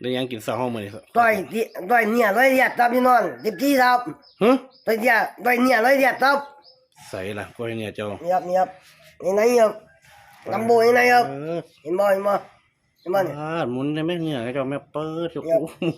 ได้ยังกินซาห้องมื้อนี้ต่อยที่ต่อยเนี่ยร้อยเดียดครับพี่น้องสิบที่ครับฮะต่อยเนี่ยต่อยเนี่ยร้อยเดียดครับใส่ล่ะก้อยเนี่ยเจ้านี่ครับนี่ครับนี่ไหนครับลำโบนี่ไหนครับเออเห็นบ่เห็นบ่เห็นบ่เนี่ยอ่าหมุนได้ไหมเนี่ยเจ้าแม่เปิดโอ้โห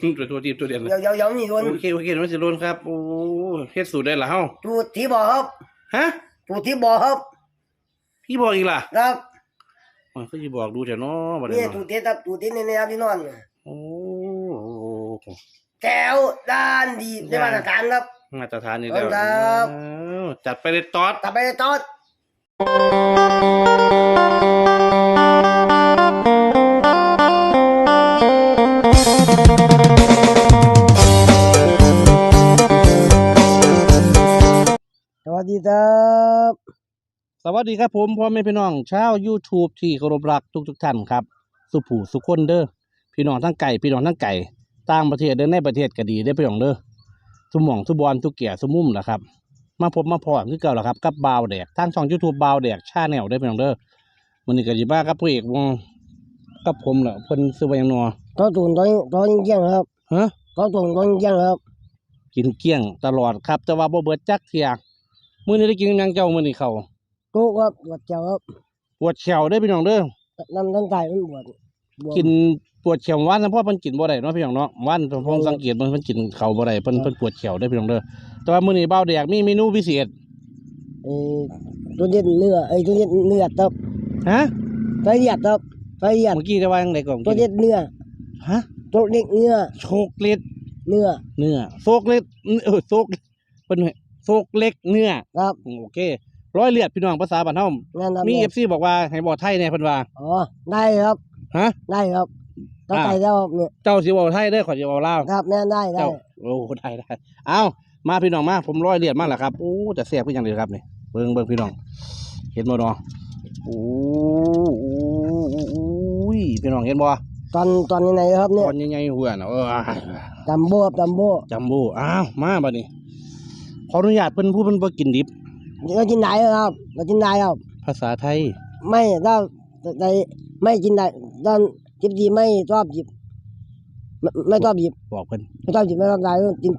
หมุนตัวตัวทีตัวเดียวเลยเดี๋ยวเดี๋ยวเดี๋ยวนี่โดนโอเคโอเคมันสิโดนครับโอ้เฮ็ดสูตรได้ล่ะเฮาจูดที่บ่อครับฮะจูดที่บ่อครับพี่บอกอีกล่ะครับมันก็สิบอกดูเถอะเนาะบัดนี่นี้จูเนาะดเด็ดครับจูดเด็ดนี่นะครับพี่น้องโอ้โห แก้วด้านดีได้มาตรฐานครับ มาตรฐานนี่แล้วครับอ้าวจัดไปเลยตอดกลับไปตอดสวัสดีครับสวัสดีครับผมพ่อแม่พี่น้องชาว YouTube ที่เคารพรักทุกทุกๆท่านครับ สุผู้สุคนเด้อพี่น้องทั้งไก่พี่น้องทั้งไก่ ต่างประเทศเด้อในประเทศก็ดีได้อพี่น้องเด้อทุกหม่องทุกบอลทุกเกียร์ทุกมุมแหละครับ มาพบมาพอคือเก่าแหละครับ กับบาวแดกทางช่อง YouTube บาวแดกชาแนลได้อพี่น้องเด้อมื้อนี้ก็สิมากับพระเอกวงกับผมแหละเพิ่นซื้อไว้หยังนัวตอนตุ่นตอนตอนเยี่ยงครับฮะตอนตุ่นตอนเยี่ยงครับ กินเกลี้ยงตลอดครับ แต่ว่าบ่เบิดจักเที่ยมื้อนี้ได้กินหยังเจ้ามื้อนี้เขากูครับบวชเจ้าครับปวดแขวได้อพี่น้องเด้อน้ำต้นไก่มันบวชบวชกิน ปวดเขียวหวานนะเพราะเพิ่นกินบ่ได้เนาะพี่น้องเนาะหวานผมสังเกตมันเพิ่นกินข้าวบ่ได้เพิ่นเพิ่นปวดเขียวได้อพี่น้องเด้อแต่ว่ามื้อนี้เบ้าแดกมีเมนูพิเศษเออตัวเด็ดเนื้อไอ้ยตัวเด็ดเนื้อครับฮะตัวเด็ดครับตัวเด็ดเมื่อกี้จะว่าจังไดก่อนตัวเด็ดเนื้อฮะตัวเด็ดเนื้อโชกเล็ดเนื้อเนื้อโซกเล็ดเออโซกเพิ่นให้โซกเล็กเนื้อครับโอเคร้อยเลียดพี่น้องภาษาบ้านเฮานั่นนะมีแ FC บอกว่าให้บอกไทยแน่เพิ่นว่าอ๋อได้ครับฮะได้ครับ ต้องอ่าไก่แล้วครับเนี่ยเจ้าสิเว้าไทยเด้อขอยสิเว้าลาวครับแม่นได้ได้เจ้าโอ้ได้ได้เอามาพี่น้องมา ผมร้อยเลียดมาแล้วครับโอ้แต่แซ่บคือหยังเลยครับนี่เบิ่งเบิ่งพี่น้อง เห็นบ่เนาะโอ้ยพี่น้องเห็นบ่ตอนตอนนี้ไหนครับเนี่ยตอนใหญ่ๆหัวน่ะเออจัมโบ้ครับจัมโบ้จัมโบ้อ้าวมาบัดนี้ขออนุญาตเพิ่นผู้เพิ่นบ่กินดิบ เรากินได้ครับเรากินได้ครับ ภาษาไทย ไม่ถ้าได้ไม่กินได้ตอน จิบดีไม่ชอบหยิบไม่ไม่ชอบหยิบ บอกเพิ่นไม่ชอบหยิบไม่ชอบได้ก็กิน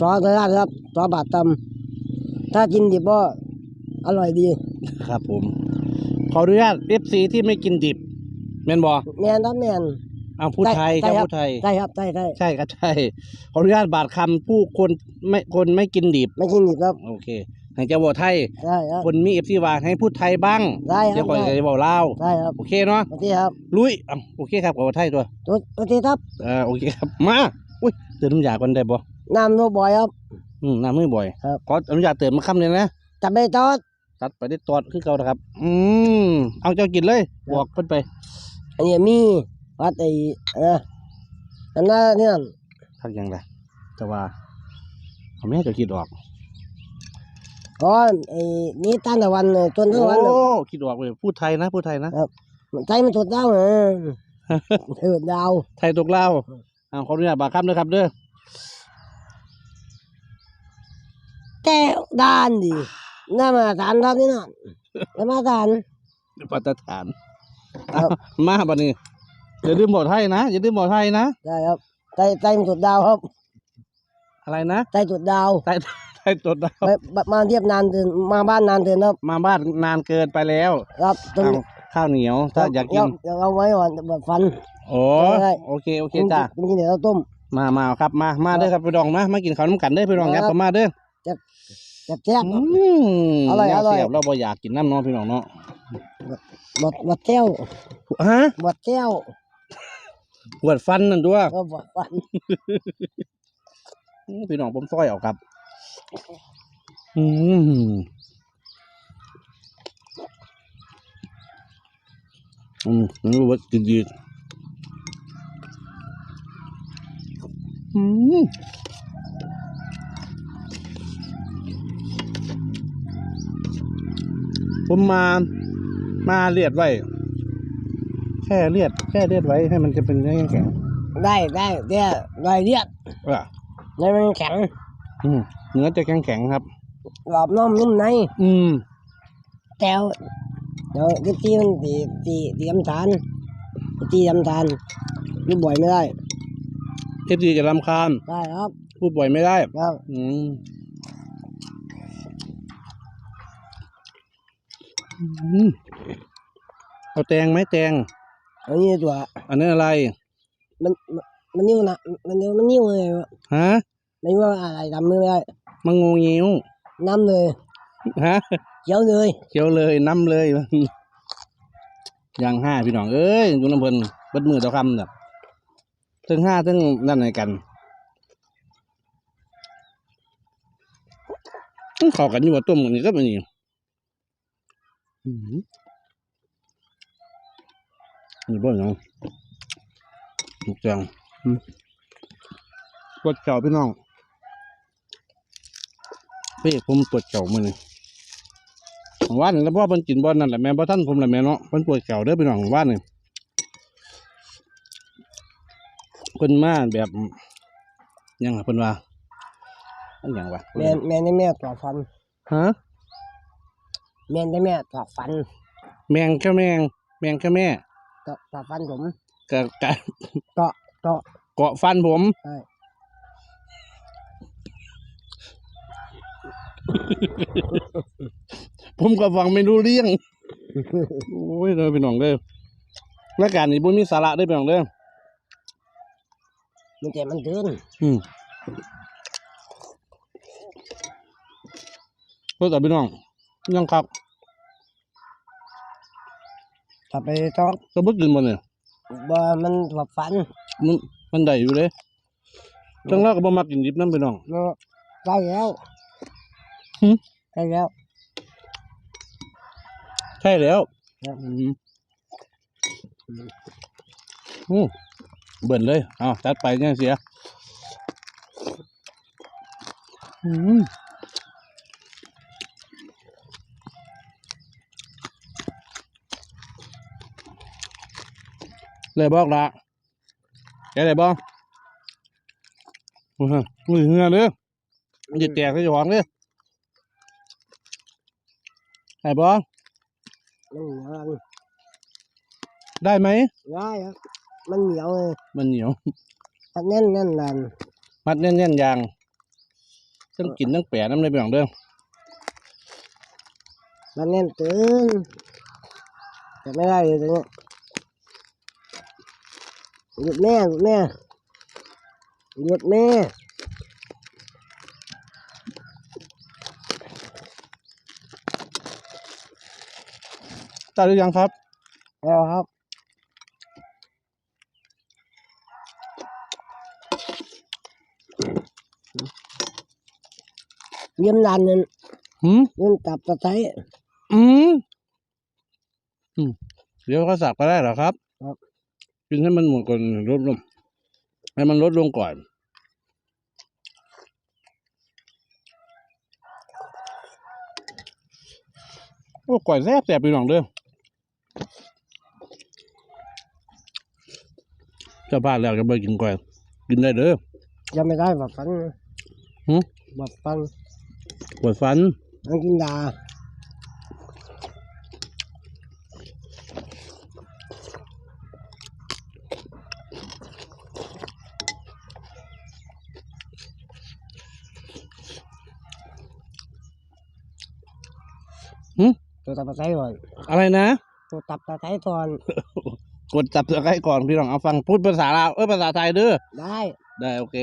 ซอสได้ครับซอสบาดตำถ้ากินดิบก็อร่อยดี ครับผม ขออนุญาต FC ที่ไม่กินดิบแม่นบ่แมนครับแมนอ้าวพูดไทยได้เจ้าครับ พูดไทย ใช่ครับใช่ใช่ใช่ครับใช่ขออนุญาตบาดคำผู้คนไม่คนไม่กินดิบ ไม่กินดิบครับ โอเค ให้เจ้าบอกไทยใช่ครับ คนมี FC ว่าให้พูดไทยบ้างได้คเดี๋รัยวบข่อยได้ จะบอกลาวใช่ครับโอเคเนาะโอเคครับลุยอะโอเคครับขอไทยตัวตัวโอเคครับเออโอเคครับ มาอุ้ยเติมน้ำยาก่อนได้บ่น้ำโนบอยครับ อืมน้ำไม่บ่อยครับ ขออนุญาตเติมมาคำเลยนะ จับไปทอด ตัดไปได้ตอดคือเก่านะครับ อืมเอาเจ้ากินเลย ครับ บอกเพิ่นไปอันนี้มีวัดไอ้เอออันนั้นเนี่ยทักยังไงแต่ว่าเอาแม่เจ้าคิดออก ก้อนไอ้นี่ต้านตะวันเนี่ยต้นตะวันโอ้เนี่ยคิดออกเลยพูดไทยนะพูดไทยนะมันใจมันถดดาวเออเถิดดาวไทยตกเล่าวอ่าขออนุญาตบาคำนะครับเด้อแก้วด้านดิน่ามาทานครับนี่น่ะน่ามาทานปัตฐานครับเอามาบัดนี้อย่าลืมบอกไทยนะอย่าลืมบอกไทยนะได้ครับใจใจมันถดดาวครับ อะไรนะใจถดดาวไทย ไทยตดดาวไปมาเทียบนานเดินมาบ้านนานเดินครับมาบ้านนานเกินไปแล้ว ครับตรงเอาข้าวเหนียว ถ้าอยากกินเดี๋ยวเอาไว้ก่อนแบบฟันโอ้ได้โอเคโอเคจ้ากินกินเดี๋ยวเราต้มมามาครับมามาเด้อครับพี่ดองมามากินข้าวน้ำกันเด้อพี่ดองครัยับบเข้ามาเด้อแซ่บแซ่บอืมอร่อยแนวอร่อยเสียบเราบ่อยากกินน้ำเน้องพี่น้องเนาะหมดหมดแก้วฮะหมดแก้วปวดฟันนั่นด้วยก็หมดฟันอืมพี่น้องผมซอยเอาครับ อืมอืมไม่รู้ว่าจริงอืมผมมา มาเลียดไว้ แค่เลียด แค่เลียดไว้ให้มันจะเป็นแข็งแข็งได้ได้เดี๋ยวได้เรียกๆอะในมันแข็งอืม เนื้อจะแข็งแข็งๆครับ กรอบนุ่มนุ่มในอืมแก้วเดี๋ยวกิตีมันตีตีตีน้ำตาลตีน้ำตาลนี่บ่อยไม่ได้ เอฟซีจะรำคาญได้ครับพูดบ่อยไม่ได้ ครับอืมอืมเอาแตงไหมแตง อันนี้ตัวอันนั้นอะไร มันมันมันนิ้วนะมันนิ้วมันนิ้วเลยฮะ ไม่ว่าอะไรทำมือไม่ได้ มังงูงิ้วน้ำเลยฮะเขียวเลยเขียวเลยน้ำเลยอย่างห้าพี่น้องเอ้ยอยู่น้ำเพลินเบิดมือต่อคำแบบถึงห้าถึงนั่นไหนกันมันเข้ากันอยู่ว่าต้มกันนี่ก็เป็นนี่อื้อหือนี่บ่เนาะถูกจังอืมปวดเจ้าพี่น้อง เพี่ผมปวดเจ้ามือนี่ว่านแล้วพ่อเพิ่นกินบ่นั่นแหละแม่บ่ท่านผมแหละแม่เนาะเพิ่นปวดแขวเด้อพี่น้องว่านนี่เพิ่นมาแบบหยังล่ะเพิ่นว่าอันหยังวะแม่แม่นี่แม่ตอกฟันฮะแม่ได้แม่ตอกฟัน แมงแค่แมง แมงแค่แม่ตอกตอกฟันผมกะกะเกาะเกาะเกาะฟันผมใช่ ผมก็ฟังไม่รู้เรื่องโอ้ยเด้อพี่น้องเด้อรายการนี้บ่มีสาระเด้อพี่น้องเด้อมันใจมันเดินอืมเพื่อแต่พี่น้องยังครับถ้าไปตอกก็บ่กินบ่เนี่ยบ่มันตอกฟัน มันมันได้อยู่เลยจังเราก็บ่มักกินดิบนำพี่น้องเนาะได้แล้ว หึได้แล้ว ใช่แล้วครับอืมอืมเบิ่นเลยเอาจัดไปเนี่ยเสีย อืมเลยบอกละแกเลยบอกอุ้ยอุ้ยเหือเลยมันจะแตกใส่หยองเลย ไอ้บอมันเหนียวได้ไหม ได้ครับมันเหนียวเลยมันเหนียว มันแน่นแน่นนานมัดแน่นๆอยางต้องกินต้องแปะน้ำเลยไปหยองเด้อมันแน่นเกินแต่ไม่ได้เลยตรงเนี้ยหยุดแม่หยุดแม่หยุดแม่ ตัดหรือยังครับแล้วครับเยี่ยมดานนั่นหืมเยี่ยมตับตะไคร้อืมอืมเดี๋ยวเขาสักไปได้เหรอครับครับกินให้มันหมดก่อนลดลงให้มันลดลงก่อนโอ้ก่อยแซ่บแซ่บไปหน่องเด้อเจะพลาดแล้วจะไปกินก่อยกินได้เด้อยังไม่ได้แบบฟันหึแบบฟันปวดฟันต้องกินยาหึตัวตับตะไคร้ก่อนอะไรนะ ตัวตับตะไคร้ก่อนกดจับตะไคร้ก่อนพี่น้องเอาฟังพูดภาษาลาวเอ้ยภาษาไทยเด้อได้ได้โอเค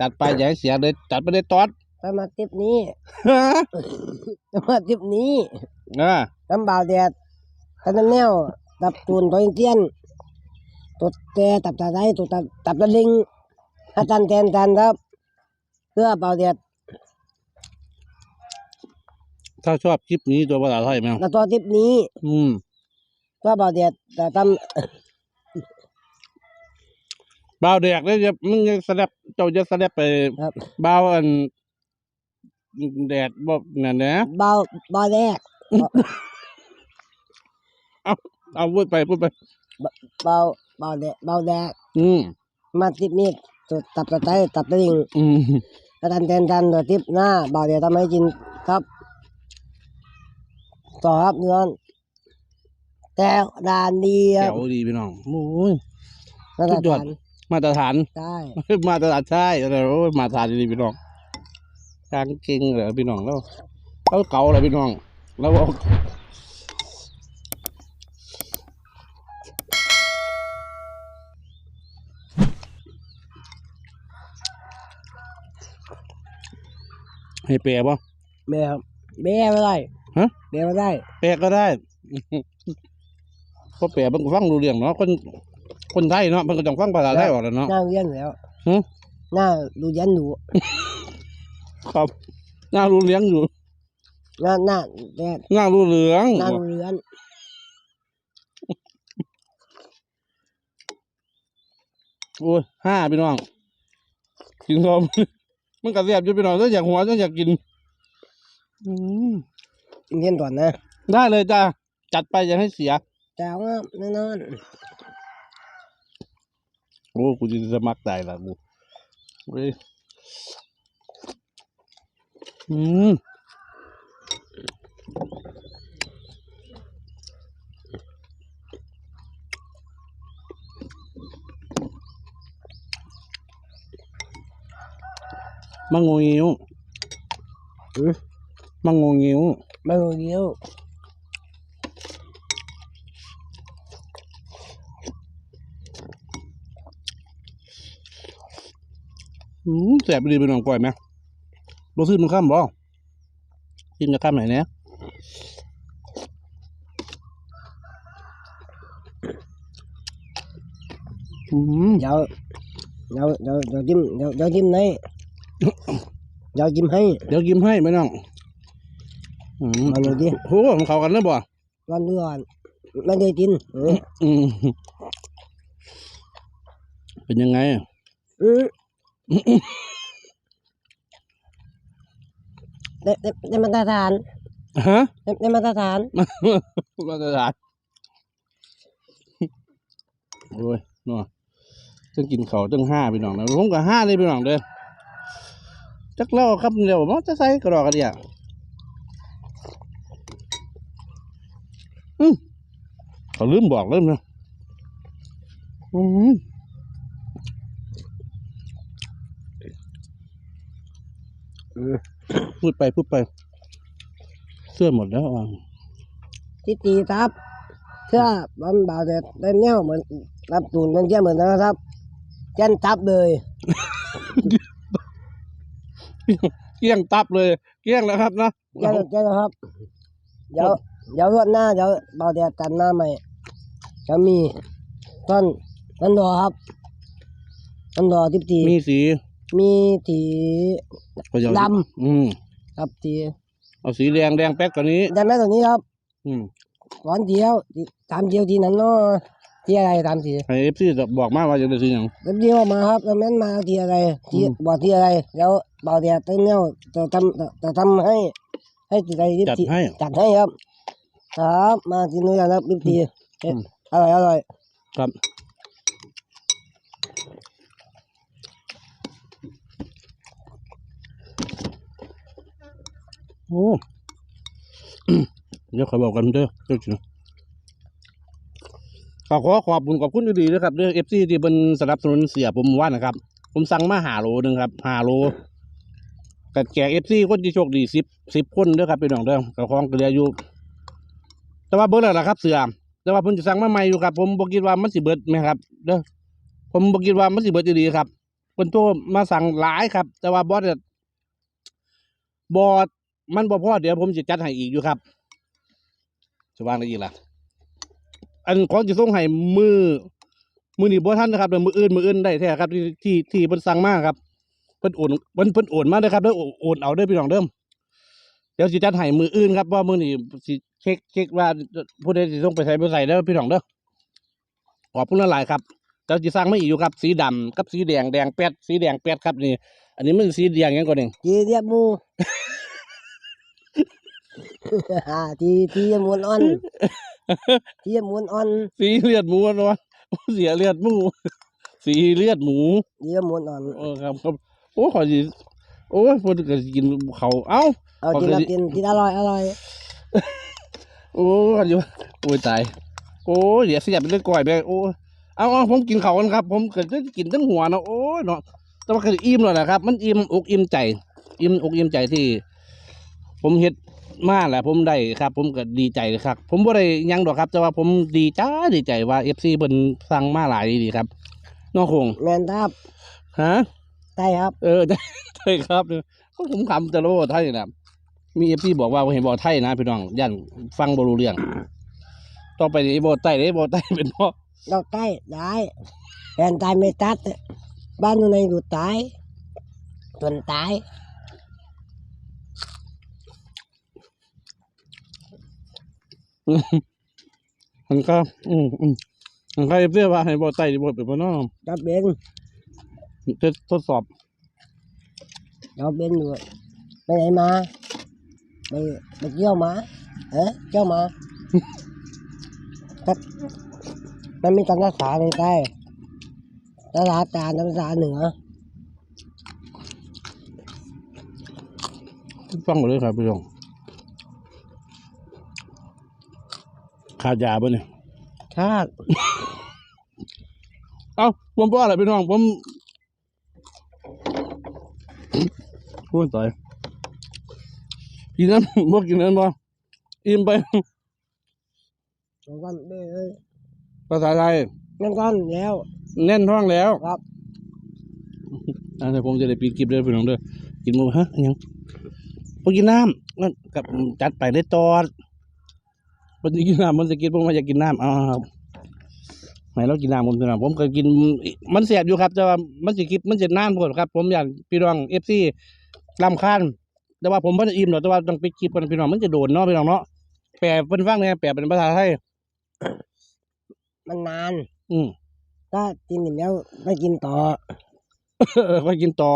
จัดไปอย่าให้เสียเลยจัดไปเลยตอดถ้ามาทิปนี้ฮะถ้ามาทิปนี้อ่าตำบ่าวแดดตำน้ำแนวตับตูนตัวเตี้ยนตัวแต่ตับตะไคร้ตัวตับตับตะลิงอาจารย์แทนทันครับเพื่อบ่าวแดดถ้าชอบคลิปนี้ตัวภาษาไทยไหมแล้วตัวทิปนี้ อืม เพื่อบ่าวแดดแต่ตบ่าวแดกเลยจะมึงยังสแลบเจ้าจะสแลบไปำครับบ่าวอันแดดบ่นั่นนะบ่าวบ่าวแดกเอาพูดไปพูดไปบ่าวบ่าวแดกบ่าวแดกอืมมาทิปนี้ตัวตับตะไคร้ตับตะลิงอืมอาจารย์แทนทันตัวทิปหน้าบ่าวแดดทำให้กินครับต่อครับเนื้อ แต่ดานเดียแก้ววดีพี่น้องโอ้ยมาตรสุดยอด ฐานมาตรฐานได้มาตรฐานใช่อะไรโอ้ยมาตรฐานดีพี่น้องกลางเก่งเหรอพี่น้องแล้วแล้วเก่าเหรอพี่น้อง แล้วเอาให้แปลป่ะ แม่ครับแม่ไม่ได้ฮะ แม่ไม่ได้แปลก็ได้ ก็แปลมันก็ฟังรู้เรื่องเนาะคนคนไทยเนาะมันก็ต้องฟังภาษาไทยออกแล้วเนาะหน้าเรียนแล้วหึหน้าดูยันหนูครับน่ารู้เลี้ยงอยู่หน้าหน้าแต่น่ารู้เหลืองหน้าดูเรียนโอ้ยห้าพี่น้องกินนมมันกระเสียบอยู่พี่น้องถ้าอยากหัวถ้าอยากกินอืมเรียนก่อนนะ ได้เลยจ้าจัดไปอย่าให้เสีย จ้าว่าแน่นอนโอ้กูจะสมัครใจละกูเว้ยอืมมังงงิ้วอือมังงงิ้วไม่รู้เดียว อืมแสบไปดีไปหน่องก่อยไหมบ่ซื้อมันข้ามบ่กินจะข้ามไหนเนี่ยอืมเดี๋ยวเดี๋ยวเดี๋ยวเดี๋ยวจิ้มเดี๋ยวเดี๋ยวจิ้มให้เดี๋ยวจิ้มให้เดี๋ยวกินให้ไหมน้องอืมมาดูดิโหมันเข้ากันแล้วบ่ร้อนเดือนไม่ได้กินเอออืมเป็นยังไงอือ ได้ได้ได้มาตรฐานฮะได้ได้มาตรฐานมาตรฐานโอ้ยเนาะต้องกินเขาวตั้งห้าไปหน่องนะผมก็ห้าเลยไปหน่องเด้อจักเล่าครับเดี๋ยวมันจะใส่กระดอกกระเดียอืมเขาลืมบอกเริ่มนะอืม อือ พูดไปพูดไป เสื้อหมดแล้วอะที่ตีทับเชื่อบอลบาเด็ดได้แนวเหมือนรับตูนมันเจ้าเหมือนนะครับเจ้นทับเลยเกลี้ยงตับเลยเกลี้ยงแล้วครับนะเจ้าเจ้าครับ เดี๋ยวเดี๋ยวรวดหน้าเดี๋ยวบาเด็ดตันหน้าใหม่จะมีต้นต้นดอครับต้นดอทิพตีมีสี มีทีก็จะดอืมครับทีเอาสีแดงแดงแป๊กกว่านี้ ได้ไหมตัวนี้ครับอืมก้อนเดียวตามเดียวทีนั้นเนาะทีอะไรตามทีให้เอฟซีบอกมาว่าจะได้สีอย่างแป๊บเดียวมาครับแล้วแม่นมาทีอะไรทีอืม บอกทีอะไร แล้วบาเด็ดต้นเนี่ยจะทำจะทำให้ ให้ทีไรทิพจัดตีให้ จัดให้ครับ ครับมากินด้วยกันครับบิ๊กทีอืมอร่อยอร่อยครับ โอ้เดี๋ยวขอบอกกันเด้อเจ้าจิ๋วขอขอขอบคุณขอบคุณดีๆนะครับเด้อเอฟซีที่เป็นสนับสนุนเสียผมว่านะครับ ผมสั่งมาหาโลหนึ่งครับหาโลกัแจกเอฟซีคนที่โชคดีสิบสิบคนเด้อครับพี่น้องเด้อกับของเกลืออยู่ แต่ว่าเบิร์ดแล้วล่ะครับเสือแต่ว่าผมจะสั่งมาใหม่อยู่ครับ ผมบอกคิดว่ามันสิเบิร์ดไหมครับเด้อผมบอกคิดว่ามันสิเบิร์ดดีๆครับคนโทรมาสั่งหลายครับ แต่ว่าบอสเนี่ยบอส มันบ่พอเดี๋ยวผมจะจัดให้อีกอยู่ครับจะวางได้อีกล่ะ อันของจะส่งให้มือมือนี่บ่ทันนะครับเดี๋ยวมืออื่นมืออื่นได้แท้ครับ ที่ที่ที่เพิ่นสั่งมาครับเพิ่นโอนเพิ่นเพิ่นโอนมาเด้ครับเด้อโอนโอนเอาเด้อพี่น้องเด้อเดี๋ยวสิจัดให้มืออื่นครับว่ามือนี่สิเช็คเช็คว่าผู้ใดสิส่งไปใส่บ่ใส่เด้อพี่น้องเด้อขอบคุณหลายครับเดี๋ยวสิสั่งมาอีกอยู่ครับ สีดำกับสีแดงแดงแปดสีแดงแปดครับนี่ อันนี้มันสีแดงยังก่อนเองทีเรียบหมู ทีทีมูนอ่อนทีมูนอ่อน สีเลือดหมูเนาะเสียเลือดหมู สีเลือดหมู ทีมูนอ่อน เออครับครับโอ้ขอสิโอ้ยพอดีก็สิกินเขาเอ้า เอากินครับกินกินอร่อยอร่อยโอ้ยขอสิโอ้ยตาย โอ้ยเดี๋ยวเสียบไปเล่นก่อยไปโอ้ยเอาเอาผมกินเขาวกันครับ ผมเกิดจะกินทั้งหัวเนาะโอ้ยเนาะแต่ว่าคืออิ่มแล้วแหละครับ มันอิ่มอกอิ่มใจ อิ่มอกอิ่มใจที่ ผมเฮ็ด มาแหละผมได้ครับ ผมก็ดีใจเลยครับ ผมบ่ได้หยังดอกครับ แต่ว่าผมดีจ้าดีใจว่าเอฟซีเพิ่นสั่งมาหลายดีครับน้องคงแมนครับฮะได้ครับ เออได้ได้ครับเนี่ยก็ผมคำจะรู้ว่าไทยนะมีเอฟซีบอกว่าเห็นบอกไทยนะพี่น้องย่านฟังบรู้เรื่องต่อไปนี้บอกไต้ได้บอกไต้เป็นพ่อเราใต้ได้แฟนตายไม่ตัด บ้านอยู่ในอยู่ตายจนตาย มันก็ อืมอืมมันก็เอฟซีว่าให้บอกไต้บอกเป็นพ่อน้องเราเป็นจะทดสอบเราเป็นอยู่ไปไหนมาไปไปเที่ยวมาเอ๊ะเที่ยวมาครับมันมีการรักษาในใต้รักษาตารักษาเหนือฟังหมดเลยครับพี่น้อง ขาดยาบ่เนี่ยชาติเอ้าผมว่าอะไรพี่น้องผมพูดต่อยกินนั้นบ่กินนั้นบ่อิ่มไปงั้นก้อนเด้อเอ้ยภาษาไทยงั้นก้อนแล้ว แน่นท้องแล้วครับอ่าเดี๋ยวผมจะได้ปีนกิบเด้อพี่น้องเด้อกินหมูฮะอิหยังบ่กินน้ำนั่นกับจัดไปได้ตอด มันจะกินน้ำมันจะกินผมว่าอยากกินน้ำเอ้าวครับไหนเรากินน้ำผมกินน้ำผมก็กินมันเสียบอยู่ครับ แต่ว่ามันสิกินมันจะนานพอครับ ผมอยากพี่น้องเอฟซีลำคาญแต่ว่าผมเพิ่นอิ่มหรอกแต่ว่าต้องไปกินกันพี่น้องมันจะโดนเนาะพี่น้องเนาะแปลเป็นฟังเนี่ยแปลเป็นภาษาไทยมันนาน อืมถ้ากินอิ่มแล้วไม่กินต่อเออก็กินต่อ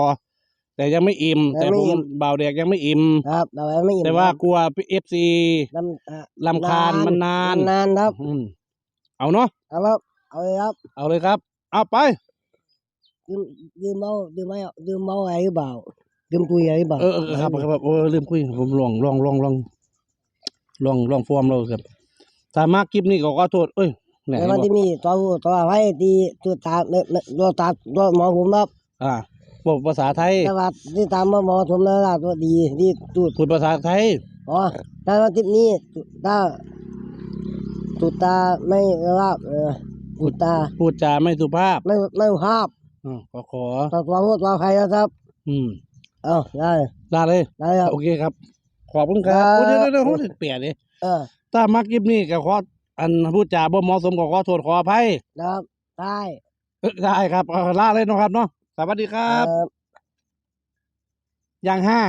แต่ยังไม่อิ่มยัแต่งไม่ผมอิ่ม บ่าวแดกยังไม่อิ่มครับเราไม่อิ่มแต่ว่ากลัวเอฟซีลำอะลำคาญมันนานนานครับอืมเอาเนาะเอาครับเอาเลยครับเอาเลยครับเอาไป ดื่มดื่มเมาดื่มไม่ดื่มเมาอะไรหรือเปล่าดื่มปุยอะไรหรือเปล่าเออเออครับครับเออลืมคุยผมลองลองลองลองลองลองฟอร์มเราครับถ้ามากคลิปนี้ก็ขอโทษเอ้ยแหนแต่ว่าที่มีตัวผู้ตัวไว้ที่ตัวตาเนเนตัวตาตัวหมอผมครับอ่า บอกภาษาไทยแต่ว่าที่ตามว่าหมอผมแล้วล่ะตัวดีที่ตูดพูดภาษาไทยอ๋อแต่ว่าที่นี้ตาตูดตาไม่รับเออตูดตาพูดจาไม่สุภาพไม่ไม่ภาพอ่าก็ขอตัวตัวผู้ตัวใครนะครับ อืมเอาได้ลาเลยได้ครับโอเคครับ ขอบคุณครับครับโอ้เดี๋ยวเดี๋ยวเดี๋ยวโอ้ยเปลี่ยนเลยเออถ้ามากคลิปนี้ก็ขออันพูดจาบ่เหมาะสมก็ขอโทษขออภัยนะครับได้เอ้อได้ครับเอาลาเลยเนาะครับเนาะ สวัสดีครับเอ่ออย่างห้า